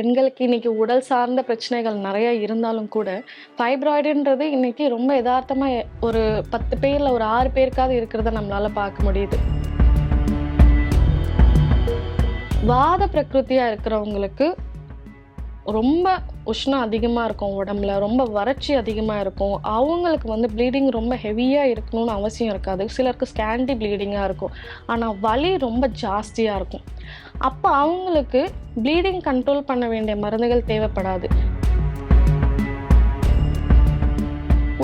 பெண்களுக்கு இன்னைக்கு உடல் சார்ந்த பிரச்சனைகள் நிறைய இருந்தாலும் கூட ஃபைப்ராய்டுன்றது இன்னைக்கு ரொம்ப யதார்த்தமாக ஒரு பத்து பேரில் ஒரு ஆறு பேருக்காவது இருக்கிறத நம்மளால பார்க்க முடியுது. வாத பிரகிருதியா இருக்கிறவங்களுக்கு ரொம்ப உஷ்ணம் அதிகமாக இருக்கும் உடம்புல ரொம்ப வறட்சி அதிகமாக இருக்கும். அவங்களுக்கு வந்து ப்ளீடிங் ரொம்ப ஹெவியாக இருக்கணும்னு அவசியம் இருக்காது. சிலருக்கு ஸ்கேண்டி ப்ளீடிங்காக இருக்கும். ஆனால் வலி ரொம்ப ஜாஸ்தியாக இருக்கும். அப்போ அவங்களுக்கு ப்ளீடிங் கண்ட்ரோல் பண்ண வேண்டிய மருந்துகள் தேவைப்படாது.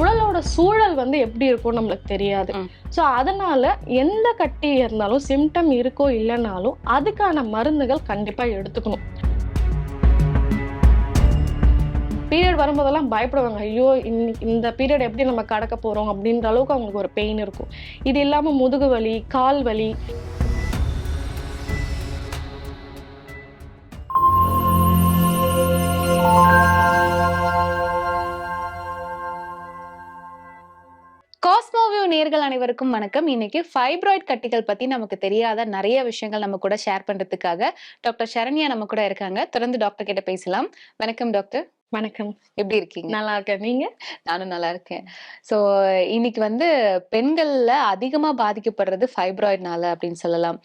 உடலோட சூழல் வந்து எப்படி இருக்கும் நம்மளுக்கு தெரியாது. ஸோ அதனால எந்த கட்டி இருந்தாலும் சிம்டம் இருக்கோ இல்லைனாலும் அதுக்கான மருந்துகள் கண்டிப்பாக எடுத்துக்கணும். பீரியட் வரும்போதெல்லாம் பயப்படுவாங்க. ஐயோ இந்த பீரியட் எப்படி நம்ம கடக்க போகிறோம் அப்படின்ற அளவுக்கு அவங்களுக்கு ஒரு பெயின் இருக்கும். இது இல்லாமல் முதுகு வலி கால் வலி. காஸ்மோவியூ நேர்கள் அனைவருக்கும் வணக்கம். இன்னைக்கு ஃபைப்ராய்ட் கட்டிகள் பத்தி நமக்கு தெரியாத நிறைய விஷயங்கள் நம்ம கூட ஷேர் பண்றதுக்காக டாக்டர் சரண்யா நம்ம கூட இருக்காங்க. தொடர்ந்து டாக்டர் கிட்ட பேசலாம். வணக்கம் டாக்டர் வணக்கம். எப்படி இருக்கீங்க? நல்லா இருக்கேன். நீங்க? நானும் நல்லா இருக்கேன். ஸோ இன்னைக்கு வந்து பெண்கள்ல அதிகமா பாதிக்கப்படுறது ஃபைப்ராய்ட்னால அப்படின்னு சொல்லலாம்.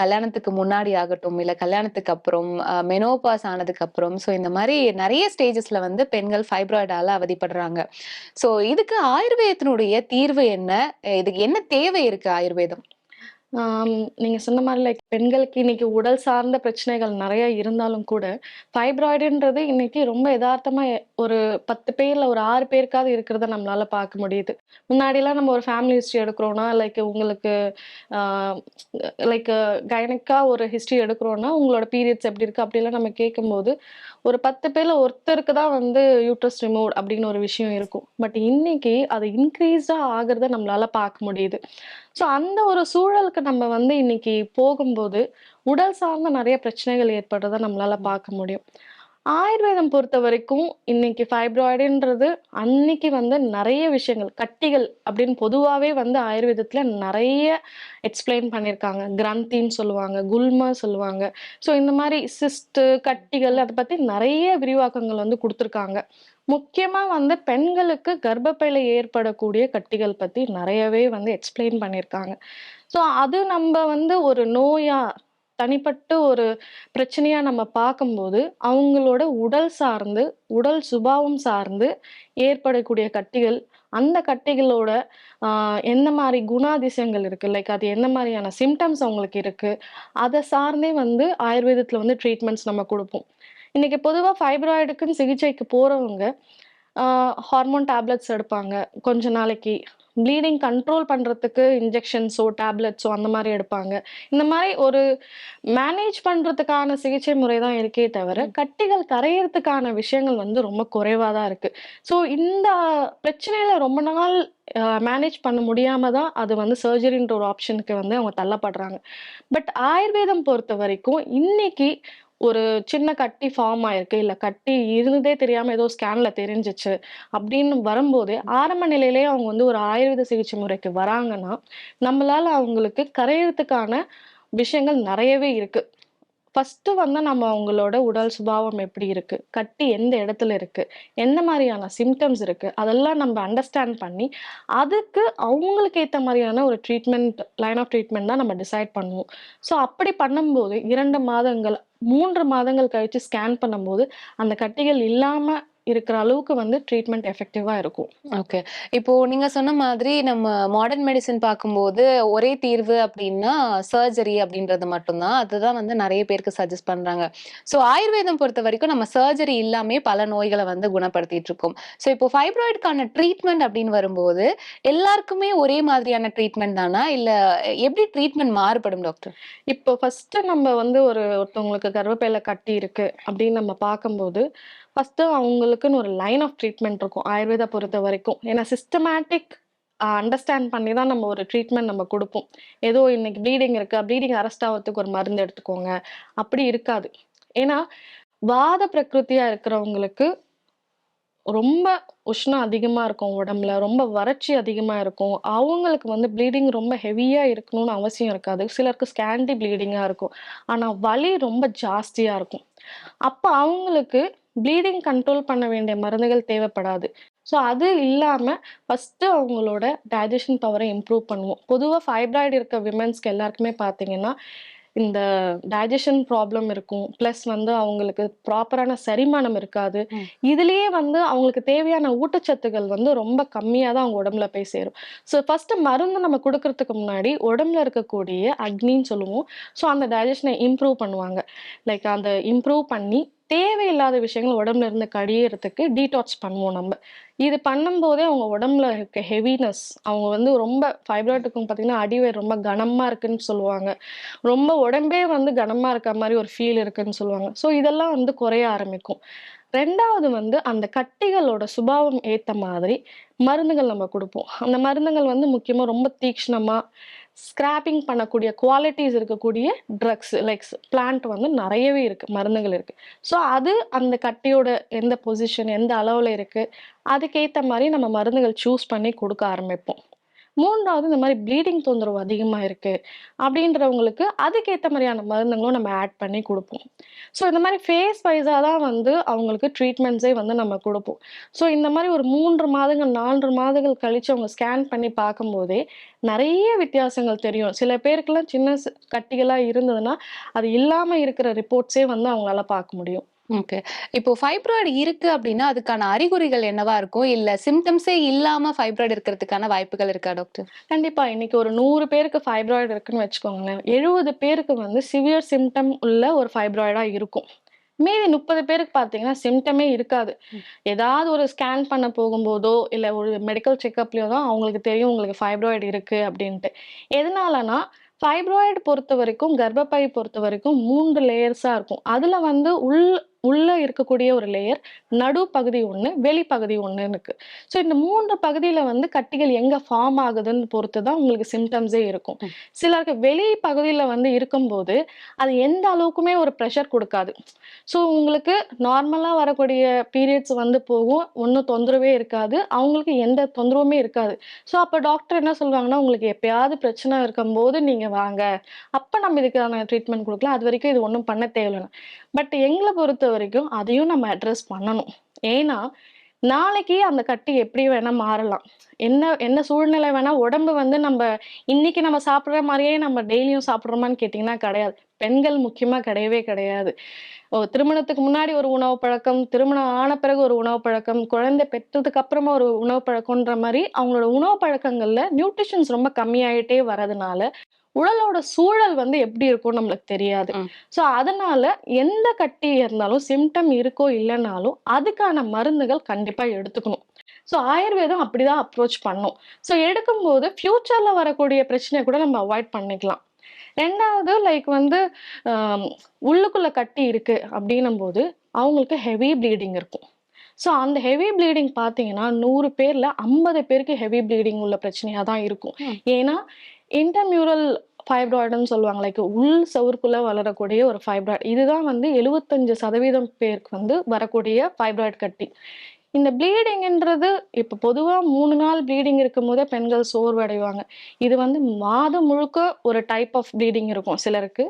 கல்யாணத்துக்கு முன்னாடி ஆகட்டும் இல்ல கல்யாணத்துக்கு அப்புறம் மெனோபாஸ் ஆனதுக்கு அப்புறம். ஸோ இந்த மாதிரி நிறைய ஸ்டேஜஸ்ல வந்து பெண்கள் ஃபைப்ராய்டால அவதிப்படுறாங்க. ஸோ இதுக்கு ஆயுர்வேதத்தினுடைய தீர்வு என்ன? இதுக்கு என்ன தேவை இருக்கு ஆயுர்வேதம்? நீங்க சொன்ன மாதிரி லைக் பெண்களுக்கு இன்னைக்கு உடல் சார்ந்த பிரச்சனைகள் நிறைய இருந்தாலும் கூட ஃபைப்ராய்டுன்றது இன்னைக்கு ரொம்ப யதார்த்தமா ஒரு பத்து பேர்ல ஒரு ஆறு பேருக்காவது இருக்கிறத நம்மளால பார்க்க முடியுது. முன்னாடிலாம் நம்ம ஒரு ஃபேமிலி ஹிஸ்ட்ரி எடுக்கிறோம்னா லைக் உங்களுக்கு லைக் கைனக்கா ஒரு ஹிஸ்ட்ரி எடுக்கிறோம்னா உங்களோட பீரியட்ஸ் எப்படி இருக்கு அப்படிலாம் நம்ம கேட்கும்போது ஒரு பத்து பேர்ல ஒருத்தருக்கு தான் வந்து யூட்ரஸ் ரிமூவ் அப்படின்னு ஒரு விஷயம் இருக்கும். பட் இன்னைக்கு அது இன்க்ரீஸா ஆகுறத நம்மளால பார்க்க முடியுது. ஸோ அந்த ஒரு சூழலுக்கு நம்ம வந்து இன்னைக்கு போகும்போது உடல் சார்ந்த நிறைய பிரச்சனைகள் ஏற்படுறத நம்மளால பார்க்க முடியும். ஆயுர்வேதம் பொறுத்த வரைக்கும் இன்னைக்கு ஃபைப்ராய்டுன்றது அன்னைக்கு வந்து நிறைய விஷயங்கள் கட்டிகள் அப்படின்னு பொதுவாகவே வந்து ஆயுர்வேதத்தில் நிறைய எக்ஸ்பிளைன் பண்ணியிருக்காங்க. கிரந்தின்னு சொல்லுவாங்க குல்மா சொல்லுவாங்க. ஸோ இந்த மாதிரி சிஸ்ட்டு கட்டிகள் அதை பற்றி நிறைய விரிவாக்கங்கள் வந்து கொடுத்துருக்காங்க. முக்கியமாக வந்து பெண்களுக்கு கர்ப்பப்பையில் ஏற்படக்கூடிய கட்டிகள் பற்றி நிறையவே வந்து எக்ஸ்பிளைன் பண்ணியிருக்காங்க. ஸோ அது நம்ம வந்து ஒரு நோயாக தனிப்பட்ட ஒரு பிரச்சனையா நம்ம பார்க்கும்போது அவங்களோட உடல் சார்ந்து உடல் சுபாவம் சார்ந்து ஏற்படக்கூடிய கட்டிகள் அந்த கட்டிகளோட எந்த மாதிரி குணாதிசயங்கள் இருக்குது லைக் அது எந்த மாதிரியான சிம்டம்ஸ் அவங்களுக்கு இருக்குது அதை சார்ந்தே வந்து ஆயுர்வேதத்தில் வந்து ட்ரீட்மெண்ட்ஸ் நம்ம கொடுப்போம். இன்னைக்கு பொதுவாக ஃபைப்ராய்டுக்குன்னு சிகிச்சைக்கு போகிறவங்க ஹார்மோன் டேப்லெட்ஸ் எடுப்பாங்க. கொஞ்ச நாளைக்கு ப்ளீடிங் கண்ட்ரோல் பண்ணுறதுக்கு இன்ஜெக்ஷன்ஸோ டேப்லெட்ஸோ அந்த மாதிரி எடுப்பாங்க. இந்த மாதிரி ஒரு மேனேஜ் பண்ணுறதுக்கான சிகிச்சை முறை தான் இருக்கே தவிர கட்டிகள் கரையிறதுக்கான விஷயங்கள் வந்து ரொம்ப குறைவாக தான் இருக்குது ஸோ இந்த பிரச்சனையில ரொம்ப நாள் மேனேஜ் பண்ண முடியாம தான் அது வந்து சர்ஜரின்ற ஒரு ஆப்ஷனுக்கு வந்து அவங்க தள்ளப்படுறாங்க. பட் ஆயுர்வேதம் பொறுத்த வரைக்கும் இன்னைக்கு ஒரு சின்ன கட்டி ஃபார்ம் ஆயிருக்கு. இல்லை கட்டி இருந்ததே தெரியாம ஏதோ ஸ்கேன்ல தெரிஞ்சிச்சு. அப்படின்னு வரும்போது ஆரம்ப நிலையிலேயே அவங்க வந்து ஒரு ஆயுர்வேத சிகிச்சை முறைக்கு வராங்கன்னா நம்மளால அவங்களுக்கு கரையிறதுக்கான விஷயங்கள் நிறையவே இருக்கு. ஃபர்ஸ்ட் வந்து நம்ம அவங்களோட உடல் சுபாவம் எப்படி இருக்கு? கட்டி எந்த இடத்துல இருக்கு? எந்த மாதிரியான சிம்டம்ஸ் இருக்கு? அதெல்லாம் நம்ம அண்டர்ஸ்டாண்ட் பண்ணி அதுக்கு அவங்களுக்கு ஏற்ற மாதிரியான ஒரு ட்ரீட்மெண்ட் லைன் ஆஃப் ட்ரீட்மெண்ட் தான் நம்ம டிசைட் பண்ணுவோம். ஸோ அப்படி பண்ணும்போது இரண்டு மாதங்கள் மூன்று மாதங்கள் கழித்து ஸ்கேன் பண்ணும்போது அந்த கட்டிகள் இல்லாமல் இருக்கிற அளவுக்கு வந்து ட்ரீட்மெண்ட் எஃபெக்டிவா இருக்கும். ஓகே இப்போ நீங்க சொன்ன மாதிரி நம்ம மாடர்ன் மெடிசன் பார்க்கும்போது ஒரே தீர்வு அப்படின்னா சர்ஜரி அப்படின்றது மட்டும்தான். அதுதான் வந்து நிறைய பேருக்கு சஜஸ்ட் பண்றாங்க. ஸோ ஆயுர்வேதம் பொறுத்த வரைக்கும் நம்ம சர்ஜரி இல்லாமே பல நோய்களை வந்து குணப்படுத்திட்டு இருக்கோம். ஸோ இப்போ ஃபைப்ராய்டுக்கான ட்ரீட்மெண்ட் அப்படின்னு வரும்போது எல்லாருக்குமே ஒரே மாதிரியான ட்ரீட்மெண்ட் தானா? இல்ல எப்படி ட்ரீட்மெண்ட் மாறுபடும் டாக்டர் இப்போ ஃபர்ஸ்ட் நம்ம வந்து ஒரு ஒருத்தவங்களுக்கு கர்ப்பப்பையில கட்டி இருக்கு அப்படின்னு நம்ம பார்க்கும்போது ஃபஸ்ட்டு அவங்களுக்குன்னு ஒரு லைன் ஆஃப் ட்ரீட்மெண்ட் இருக்கும் ஆயுர்வேதா பொறுத்த வரைக்கும் ஏன்னா சிஸ்டமேட்டிக் அண்டர்ஸ்டாண்ட் பண்ணி தான் நம்ம ஒரு ட்ரீட்மெண்ட் நம்ம கொடுப்போம் ஏதோ இன்னைக்கு ப்ளீடிங் இருக்குது ப்ளீடிங் அரெஸ்ட் ஆகிறதுக்கு ஒரு மருந்து எடுத்துக்கோங்க அப்படி இருக்காது ஏன்னா வாத பிரகிருத்தியாக இருக்கிறவங்களுக்கு ரொம்ப உஷ்ணம் அதிகமாக இருக்கும் உடம்புல, ரொம்ப வறட்சி அதிகமாக இருக்கும். அவங்களுக்கு வந்து ப்ளீடிங் ரொம்ப ஹெவியாக இருக்கணும்னு அவசியம் இருக்காது. சிலருக்கு ஸ்கேண்டி ப்ளீடிங்காக இருக்கும். ஆனால் வலி ரொம்ப ஜாஸ்தியாக இருக்கும். அப்போ அவங்களுக்கு ப்ளீடிங் கண்ட்ரோல் பண்ண வேண்டிய மருந்துகள் தேவைப்படாது. ஸோ அது இல்லாம ஃபர்ஸ்ட்டு அவங்களோட டைஜஷன் பவர இம்ப்ரூவ் பண்ணுவோம். பொதுவா ஃபைப்ராய்டு இருக்க விமென்ஸ்க்கு எல்லாருக்குமே பார்த்தீங்கன்னா, இந்த டைஜஷன் ப்ராப்ளம் இருக்கும். பிளஸ் வந்து அவங்களுக்கு ப்ராப்பரான செரிமானம் இருக்காது. இதுலயே வந்து அவங்களுக்கு தேவையான ஊட்டச்சத்துக்கள் வந்து ரொம்ப கம்மியா தான் அவங்க உடம்புல போய் சேரும். ஸோ ஃபர்ஸ்ட்டு மருந்து நம்ம குடுக்கறதுக்கு முன்னாடி உடம்புல இருக்கக்கூடிய அக்னின்னு சொல்லுவோம். ஸோ அந்த டைஜஷன இம்ப்ரூவ் பண்ணுவாங்க. லைக் அந்த இம்ப்ரூவ் பண்ணி தேவையில்லாத விஷயங்கள் உடம்புல இருந்து கழியறதுக்கு டீடாக்ஸ் பண்ணுவோம் நம்ம இது பண்ணும்போதே அவங்க உடம்புல இருக்க ஹெவினஸ் அவங்க வந்து ரொம்ப ஃபைப்ராய்டுக்கும் பார்த்தீங்கன்னா, அடிவயிறு ரொம்ப கனமாக இருக்குன்னு சொல்லுவாங்க. ரொம்ப உடம்பே வந்து கனமாக இருக்க மாதிரி ஒரு ஃபீல் இருக்குன்னு சொல்லுவாங்க. ஸோ இதெல்லாம் வந்து குறைய ஆரம்பிக்கும். ரெண்டாவது வந்து அந்த கட்டிகளோட சுபாவம் ஏற்ற மாதிரி மருந்துகள் நம்ம கொடுப்போம் அந்த மருந்துகள் வந்து முக்கியமாக ரொம்ப தீக்ஷணமாக ஸ்கிராப்பிங் பண்ணக்கூடிய குவாலிட்டிஸ் இருக்கக்கூடிய ட்ரக்ஸ் லைக்ஸ் பிளான்ட் வந்து நிறையவே இருக்குது மருந்துகள் இருக்குது ஸோ அது அந்த கட்டியோட எந்த பொசிஷன், எந்த அளவில் இருக்குது அதுக்கேற்ற மாதிரி நம்ம மருந்துகள் சூஸ் பண்ணி கொடுக்க ஆரம்பிப்போம். மூன்றாவது இந்த மாதிரி ப்ளீடிங் தொந்தரவு அதிகமாக இருக்குது அப்படின்றவங்களுக்கு அதுக்கேற்ற மாதிரியான மருந்துகளும் நம்ம ஆட் பண்ணி கொடுப்போம் ஸோ இந்த மாதிரி ஃபேஸ் வைஸாக தான் வந்து அவங்களுக்கு ட்ரீட்மெண்ட்ஸே வந்து நம்ம கொடுப்போம் ஸோ இந்த மாதிரி ஒரு மூன்று மாதங்கள், நான்கு மாதங்கள் கழித்து அவங்க ஸ்கேன் பண்ணி பார்க்கும்போதே நிறைய வித்தியாசங்கள் தெரியும். சில பேருக்குலாம் சின்ன கட்டிகளாக இருந்ததுன்னா, அது இல்லாமல் இருக்கிற ரிப்போர்ட்ஸே வந்து அவங்களால பார்க்க முடியும். ஓகே. இப்போ ஃபைப்ராய்டு இருக்கு அப்டின்னா, அதுக்கான அறிகுறிகள் என்னவா இருக்கும்? இல்ல சிம்ப்டம்ஸே இல்லாம ஃபைப்ராய்டு இருக்கிறதுக்கான வாய்ப்புகள் இருக்கா டாக்டர்? கண்டிப்பா. இன்னைக்கு ஒரு 100 பேருக்கு ஃபைப்ராய்டு இருக்குன்னு வச்சுக்கோங்களேன். 70 பேருக்கு வந்து சிவியர் சிம்ப்டம் உள்ள ஒரு ஃபைப்ராய்டா இருக்கும். மீதி 30 பேருக்கு பார்த்தீங்கன்னா, சிம்ப்டமே இருக்காது. ஏதாவது ஒரு ஸ்கேன் பண்ண போகும்போதோ, இல்ல ஒரு மெடிக்கல் செக்கப்லயோ தான் அவங்களுக்கு தெரியும் உங்களுக்கு ஃபைப்ராய்டு இருக்கு அப்டின்ட்டு. எதனாலனா, ஃபைப்ராய்டு பொறுத்தவரைக்கும், கர்ப்பப்பை பொறுத்தவரைக்கும் 3 லேயர்ஸா இருக்கும். அதுல வந்து உள் உள்ள இருக்கக்கூடிய ஒரு லேயர், நடுப்பகுதி ஒண்ணு, வெளிப்பகுதி ஒண்ணுன்னு இருக்கு. ஸோ இந்த 3 பகுதியில வந்து கட்டிகள் எங்க ஃபார்ம் ஆகுதுன்னு பொறுத்து தான் உங்களுக்கு சிம்ப்டம்ஸே இருக்கும். சிலருக்கு வெளி பகுதியில வந்து இருக்கும்போது, அது எந்த அளவுக்குமே ஒரு ப்ரெஷர் குடுக்காது. ஸோ உங்களுக்கு நார்மலா வரக்கூடிய பீரியட்ஸ் வந்து போகும். ஒண்ணும் தொந்தரவே இருக்காது. அவங்களுக்கு எந்த தொந்தரவுமே இருக்காது. ஸோ அப்ப டாக்டர் என்ன சொல்வாங்கன்னா, உங்களுக்கு எப்பயாவது பிரச்சனை இருக்கும்போது நீங்க வாங்க. அப்ப நம்ம இதுக்கான ட்ரீட்மெண்ட் குடுக்கலாம். அதுவரைக்கும் இது ஒண்ணும் பண்ண தேவையில்லன்னு. பட் எங்களை பொறுத்த வரைக்கும் அதையும் நம்ம அட்ரஸ் பண்ணணும். ஏன்னா, நாளைக்கு அந்த கட்டி எப்படி வேணா மாறலாம். என்ன என்ன சூழ்நிலை வேணா உடம்பு வந்து நம்ம இன்னைக்கு நம்ம சாப்பிடுற மாதிரியே நம்ம டெய்லியும் சாப்பிடுறோமான்னு கேட்டீங்கன்னா கிடையாது. பெண்கள் முக்கியமா கிடையவே கிடையாது. ஓ திருமணத்துக்கு முன்னாடி ஒரு உணவு பழக்கம், திருமணம் ஆன பிறகு ஒரு உணவு பழக்கம், குழந்தை பெற்றதுக்கு அப்புறமா ஒரு உணவு பழக்கம்ன்ற மாதிரி அவங்களோட உணவு பழக்கங்கள்ல நியூட்ரிஷன்ஸ் ரொம்ப கம்மியாயிட்டே வரதுனால, உடலோட சூழல் வந்து எப்படி இருக்கும்னு நம்மளுக்கு தெரியாது. ஸோ அதனால எந்த கட்டி இருந்தாலும் சிம்ப்டம் இருக்கோ இல்லனாலும், அதுக்கான மருந்துகள் கண்டிப்பா எடுத்துக்கணும். ஸோ ஆயுர்வேதம் அப்படிதான் அப்ரோச் பண்ணும். ஸோ எடுக்கும்போது ஃபியூச்சர்ல வரக்கூடிய பிரச்சனைய கூட நம்ம அவாய்ட் பண்ணிக்கலாம். 2வது லைக் வந்து உள்ளுக்குள்ள கட்டி இருக்கு அப்படின்னும்போது, அவங்களுக்கு ஹெவி ப்ளீடிங் இருக்கும். ஸோ அந்த ஹெவி ப்ளீடிங் பார்த்தீங்கன்னா, 100 பேர்ல 50 பேருக்கு ஹெவி ப்ளீடிங் உள்ள பிரச்சனையா தான் இருக்கும். ஏன்னா, இன்டர்மியூரல் ஃபைப்ராய்டுன்னு சொல்லுவாங்க. லைக் உள் சவுருக்குள்ளே வளரக்கூடிய ஒரு ஃபைப்ராய்டு. இதுதான் வந்து 75% பேருக்கு வந்து வரக்கூடிய ஃபைப்ராய்டு கட்டி. இந்த ப்ளீடிங்ன்றது இப்போ பொதுவாக மூணு நாள் ப்ளீடிங் இருக்கும்போதே பெண்கள் சோர்வடைவாங்க. இது வந்து மாதம் முழுக்க ஒரு டைப் ஆஃப் ப்ளீடிங் இருக்கும் சிலருக்கு.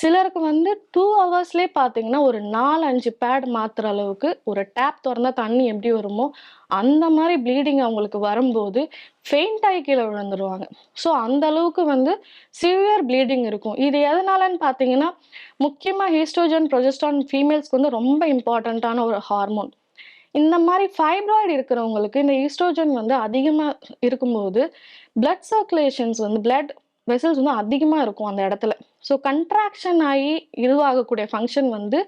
சிலருக்கு வந்து டூ ஹவர்ஸ்லேயே பார்த்தீங்கன்னா, ஒரு 4, 5 பேட் மாத்துற அளவுக்கு ஒரு டேப் திறந்தால் தண்ணி எப்படி வருமோ, அந்த மாதிரி ப்ளீடிங் அவங்களுக்கு வரும்போது, ஃபெயிண்ட் ஆகி கீழே விழுந்துருவாங்க. ஸோ அந்த அளவுக்கு வந்து சிவியர் ப்ளீடிங் இருக்கும். இது எதனாலன்னு பார்த்தீங்கன்னா, முக்கியமாக ஹீஸ்ட்ரோஜன் புரொஜெஸ்டரான் ஃபீமேல்ஸ்க்கு வந்து ரொம்ப இம்பார்ட்டண்ட்டான ஒரு ஹார்மோன். இந்த மாரி ஃபைப்ராய்டு இருக்கிறவங்களுக்கு இந்த ஈஸ்ட்ரோஜன் வந்து அதிகமா இருக்கும்போது, பிளட் சர்க்குலேஷன்ஸ் வந்து பிளட் வெசல்ஸ் வந்து அதிகமா இருக்கும் அந்த இடத்துல. ஸோ கன்ட்ராக்ஷன் ஆயி இதுவாகக்கூடிய ஃபங்ஷன் வந்து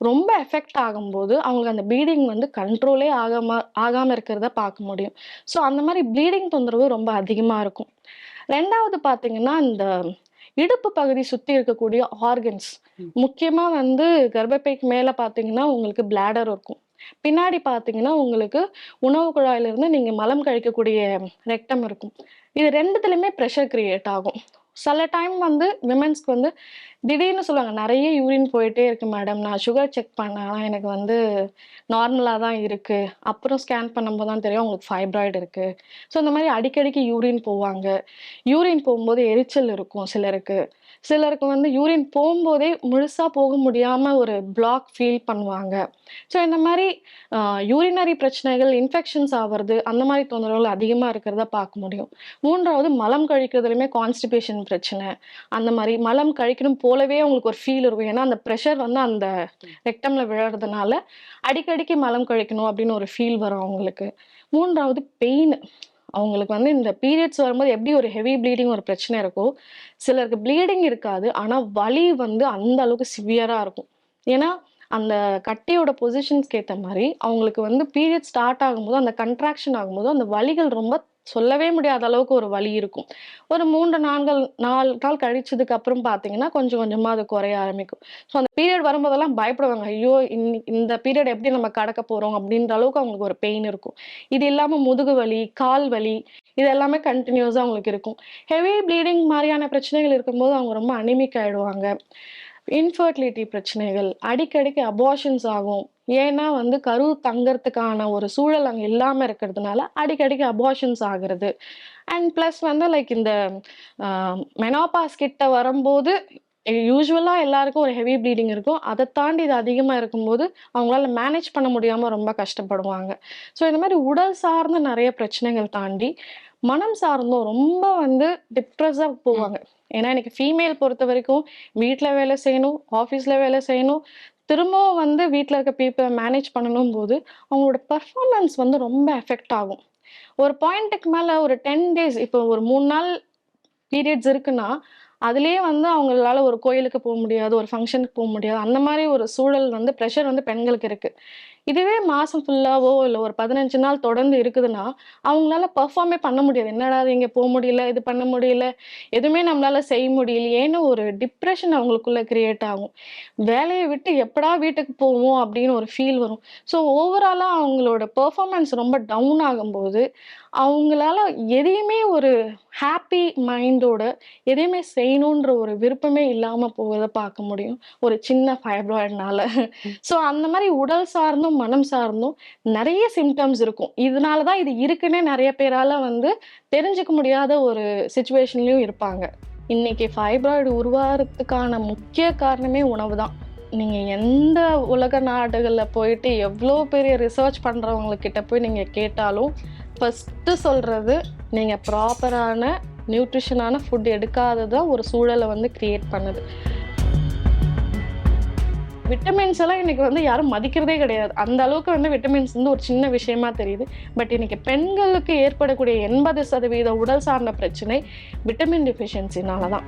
ரொம்ப எஃபெக்ட் ஆகும்போது, அவங்களுக்கு அந்த ப்ளீடிங் வந்து கண்ட்ரோலே ஆகாம ஆகாம இருக்கிறத பார்க்க முடியும். ஸோ அந்த மாரி ப்ளீடிங் தொந்தரவு ரொம்ப அதிகமா இருக்கும். 2வது பார்த்தீங்கன்னா, இந்த இடுப்பு பகுதி சுத்தி இருக்கக்கூடிய ஆர்கன்ஸ். ம். முக்கியமா வந்து கர்ப்பப்பைக்கு மேல பார்த்தீங்கன்னா, உங்களுக்கு பிளாடர் இருக்கும். பின்னாடி பார்த்தீங்கன்னா, உங்களுக்கு உணவு குழாயிலிருந்து நீங்கள் மலம் கழிக்கக்கூடிய ரெக்டம் இருக்கும். இது ரெண்டுத்துலையுமே ப்ரெஷர் க்ரியேட் ஆகும். சில டைம் வந்து விமென்ஸ்க்கு வந்து திடீர்னு சொல்லுவாங்க நிறைய யூரின் போயிட்டே இருக்கு மேடம் நான் சுகர் செக் பண்ணேன். எனக்கு வந்து நார்மலாக தான் இருக்குது அப்புறம் ஸ்கேன் பண்ணும்போது தான் தெரியும் உங்களுக்கு ஃபைப்ராய்டு இருக்குது ஸோ இந்த மாதிரி அடிக்கடிக்கு யூரின் போவாங்க. யூரின் போகும்போது எரிச்சல் இருக்கும் சிலருக்கு. சிலருக்கு வந்து யூரின் போகும்போதே முழுசாக போக முடியாமல் ஒரு பிளாக் ஃபீல் பண்ணுவாங்க. ஸோ இந்த மாதிரி யூரினரி பிரச்சனைகள் இன்ஃபெக்ஷன்ஸ் ஆகிறது அந்த மாதிரி தொந்தரவுகள் அதிகமாக இருக்கிறத பார்க்க முடியும். மூன்றாவது மலம் கழிக்கிறதுலையுமே கான்ஸ்டிபேஷன் பிரச்சனை. அந்த மாதிரி மலம் கழிக்கணும் போலவே அவங்களுக்கு ஒரு ஃபீல் இருக்கும். ஏன்னா அந்த ப்ரெஷர் வந்து அந்த ரெக்டமில் விழறதுனால அடிக்கடிக்கு மலம் கழிக்கணும் அப்படின்னு ஒரு ஃபீல் வரும் அவங்களுக்கு. மூன்றாவது பெயின் அவங்களுக்கு வந்து இந்த பீரியட்ஸ் வரும்போது எப்படி ஒரு ஹெவி ப்ளீடிங் ஒரு பிரச்சனை இருக்கோ சிலருக்கு ப்ளீடிங் இருக்காது ஆனால் வலி வந்து அந்த அளவுக்கு சிவியராக இருக்கும். ஏன்னா அந்த கட்டியோட பொசிஷன்ஸ்க்கு ஏற்ற மாதிரி அவங்களுக்கு வந்து பீரியட் ஸ்டார்ட் ஆகும்போது அந்த கன்ட்ராக்ஷன் ஆகும்போது அந்த வலிகள் ரொம்ப சொல்லவே முடியாத அளவுக்கு ஒரு வலி இருக்கும். ஒரு மூன்று நான்கு நாலு நாள் கழிச்சதுக்கு அப்புறம் பார்த்தீங்கன்னா கொஞ்சம் கொஞ்சமாக அது குறைய ஆரம்பிக்கும். ஸோ அந்த பீரியட் வரும்போதெல்லாம் பயப்படுவாங்க. ஐயோ இன் இந்த பீரியட் எப்படி நம்ம கடக்க போகிறோம் அப்படின்ற அளவுக்கு அவங்களுக்கு ஒரு பெயின் இருக்கும். இது இல்லாமல் முதுகு வலி கால் வலி இது எல்லாமே கண்டினியூஸாக அவங்களுக்கு இருக்கும். ஹெவி ப்ளீடிங் மாதிரியான பிரச்சனைகள் இருக்கும்போது அவங்க ரொம்ப அனிமிக் ஆகிடுவாங்க இன்ஃபர்டிலிட்டி பிரச்சனைகள் அடிக்கடிக்கு அபார்ஷன்ஸ் ஆகும். ஏன்னா வந்து கரு தங்கறதுக்கான ஒரு சூழல் அங்கே இல்லாமல் இருக்கிறதுனால அடிக்கடிக்கு அபார்ஷன்ஸ் ஆகுறது. அண்ட் ப்ளஸ் வந்து லைக் இந்த மெனோபாஸ் கிட்ட வரும்போது யூஸ்வலாக எல்லாருக்கும் ஒரு ஹெவி ப்ளீடிங் இருக்கும். அதை தாண்டி இது அதிகமாக இருக்கும்போது அவங்களால மேனேஜ் பண்ண முடியாமல் ரொம்ப கஷ்டப்படுவாங்க. ஸோ இந்த மாதிரி உடல் சார்ந்த நிறைய பிரச்சனைகள் தாண்டி மனம் சார்ந்தும் ரொம்ப வந்து டிப்ரெஸ்ஸாக போவாங்க. ஏன்னா எனக்கு ஃபீமேல் பொறுத்த வரைக்கும் வீட்டில் வேலை செய்யணும் ஆஃபீஸில் வேலை செய்யணும் திரும்பவும் வந்து வீட்டில் இருக்க பீப்புளை மேனேஜ் பண்ணணும் போது அவங்களோட பர்ஃபார்மன்ஸ் வந்து ரொம்ப எஃபெக்ட் ஆகும். ஒரு பாயிண்ட்டுக்கு மேலே ஒரு டென் டேஸ் இப்போ ஒரு மூணு நாள் பீரியட்ஸ் இருக்குன்னா அதுலேயே வந்து அவங்களால ஒரு கோயிலுக்கு போக முடியாது ஒரு ஃபங்க்ஷனுக்கு போக முடியாது. அந்த மாதிரி ஒரு சூழல் வந்து ப்ரெஷர் வந்து பெண்களுக்கு இருக்குது இதுவே மாதம் ஃபுல்லாவோ இல்லை ஒரு பதினஞ்சு நாள் தொடர்ந்து இருக்குதுன்னா அவங்களால பர்ஃபார்மே பண்ண முடியாது. என்னடா இது இங்கே போக முடியல இது பண்ண முடியல எதுவுமே நம்மளால செய்ய முடியலையேன்னு ஒரு டிப்ரெஷன் அவங்களுக்குள்ள கிரியேட் ஆகும். வேலையை விட்டு எப்படா வீட்டுக்கு போவோம் அப்படின்னு ஒரு ஃபீல் வரும். ஸோ ஓவராலாக அவங்களோட பெர்ஃபார்மன்ஸ் ரொம்ப டவுன் ஆகும்போது அவங்களால எதையுமே ஒரு ஹாப்பி மைண்டோட எதையுமே செய்யணுன்ற ஒரு விருப்பமே இல்லாமல் போகிறத பார்க்க முடியும். ஒரு சின்ன ஃபைப்ராய்டுனால ஸோ அந்த மாதிரி உடல் சார்ந்தும் மனம் சார்ந்தும் நிறைய சிம்டம்ஸ் இருக்கும். இதனால தான் இது இருக்குன்னே நிறைய பேரால் வந்து தெரிஞ்சுக்க முடியாத ஒரு சுச்சுவேஷன்லையும் இருப்பாங்க. இன்னைக்கு ஃபைப்ராய்டு உருவாகிறதுக்கான முக்கிய காரணமே உணவு தான் நீங்கள் எந்த உலக நாடுகளில் போயிட்டு எவ்வளோ பெரிய ரிசர்ச் பண்ணுறவங்கக்கிட்ட போய் நீங்கள் கேட்டாலும் ஃபஸ்ட்டு சொல்கிறது நீங்கள் ப்ராப்பரான நியூட்ரிஷனான ஃபுட் எடுக்காதது தான் ஒரு சூழலை வந்து க்ரியேட் பண்ணுது. விட்டமின்ஸ் எல்லாம் இன்னைக்கு வந்து யாரும் மதிக்கிறதே கிடையாது. அந்த அளவுக்கு வந்து விட்டமின்ஸ் வந்து ஒரு சின்ன விஷயமா தெரியுது. பட் இன்னைக்கு பெண்களுக்கு ஏற்படக்கூடிய எண்பது சதவீத உடல் சார்ந்த பிரச்சனை விட்டமின் டெஃபிஷியன்சினால தான்.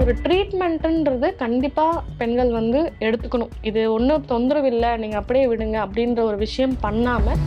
ஒரு ட்ரீட்மெண்ட்டுன்றது கண்டிப்பாக பெண்கள் வந்து எடுத்துக்கணும். இது ஒன்றும் தொந்தரவு இல்லை நீங்கள் அப்படியே விடுங்க அப்படின்ற ஒரு விஷயம் பண்ணாமல்